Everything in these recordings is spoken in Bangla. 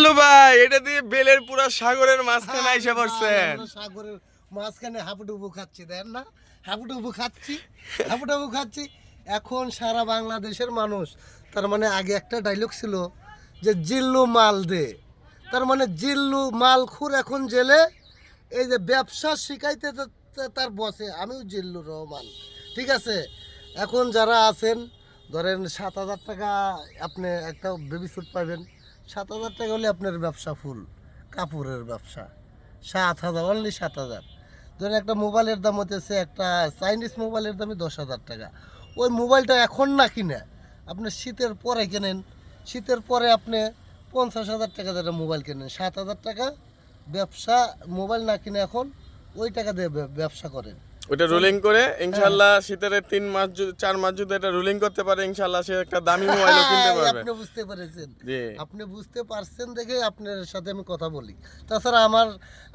জিল্লু ভাই এটা দিয়ে বেলের পুরো সাগরের মাঝখানে আইসা পড়ছেন সাগরের মাঝখানে হাবুডুবু খাচ্ছি দেন না? হাবুডুবু খাচ্ছি হাবুডুবু খাচ্ছি। এখন সারা বাংলাদেশের মানুষ তার মানে আগে একটা ডায়লগ ছিল যে জিল্লু মাল দে। তার মানে জিল্লু মালখুর এখন জেলে এই যে ব্যবসা শিখাইতে তার বসে। আমিও জিল্লু রহমান ঠিক আছে? এখন যারা আছেন ধরেন সাত হাজার টাকা আপনি একটা বেবি স্যুট পাবেন। সাত হাজার টাকা হলে আপনার ব্যবসা ফুল কাপড়ের ব্যবসা। সাত হাজার অনলি সাত হাজার। ধরেন একটা মোবাইলের দাম হতেছে একটা চাইনিজ মোবাইলের দামই দশ হাজার টাকা। ওই মোবাইলটা এখন না কিনে, আপনি শীতের পরে কেনেন, শীতের পরে আপনি পঞ্চাশ হাজার টাকা একটা মোবাইল কেনেন। সাত হাজার টাকা ব্যবসা, মোবাইল না কিনে এখন, ওই টাকা দিয়ে ব্যবসা করেন। ওটা রুলিং করে ইনশাল্লাহ শীতের তিন মাস যদি চার মাস যদি এটা রুলিং করতে পারে ইনশাল্লাহ সে একটা দামি মোবাইলও কিনতে পারবে। আপনি বুঝতে পেরেছেন। আপনি বুঝতে পারছেন দেখে আপনার সাথে আমি কথা বলি। তাছাড়া আমার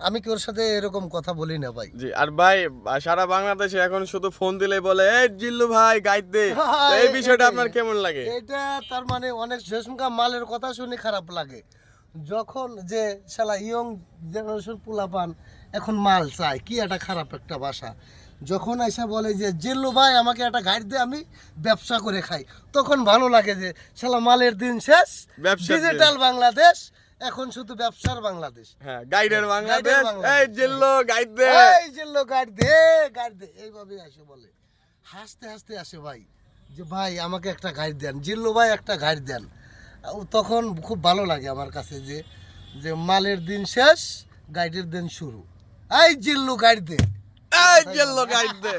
আমি কেউর সাথে এরকম কথা বলি না ভাই? জি আর ভাই সারা বাংলাদেশে এখন শুধু ফোন দিলেই বলে এই জিল্লু ভাই গাইড দে। তো এই বিষয়টা আপনার কেমন লাগে? এটা তার মানে অনেক শেষমুখা মালের কথা শুনে খারাপ লাগে। যখন যে শালা ইয়ং জেনারেশন পোলাপান এখন মাল চায় কি একটা খারাপ একটা ভাষা যখন এসে বলে যে জিল্লু ভাই আমাকে একটা গাইড দে আমি ব্যবসা করে খাই। তখন ভালো লাগে যে শালা মালের দিন শেষ। ডিজিটাল বাংলাদেশ এখন শুধু ব্যবসার বাংলাদেশ। হ্যাঁ গাইডের বাংলাদেশ। এই জিল্লু গাইড দে। এই জিল্লু গাইড দে গাইড দে। এইভাবে আসে বলে। হাসতে হাসতে আসে ভাই যে ভাই আমাকে একটা গাইড দেন। জিল্লু ভাই একটা গাইড দেন। তখন খুব ভালো লাগে আমার কাছে যে যে মালের দিন শেষ গাইডের দিন শুরু। এই জিল্লু গাইড দে। এই জিল্লু গাইড দে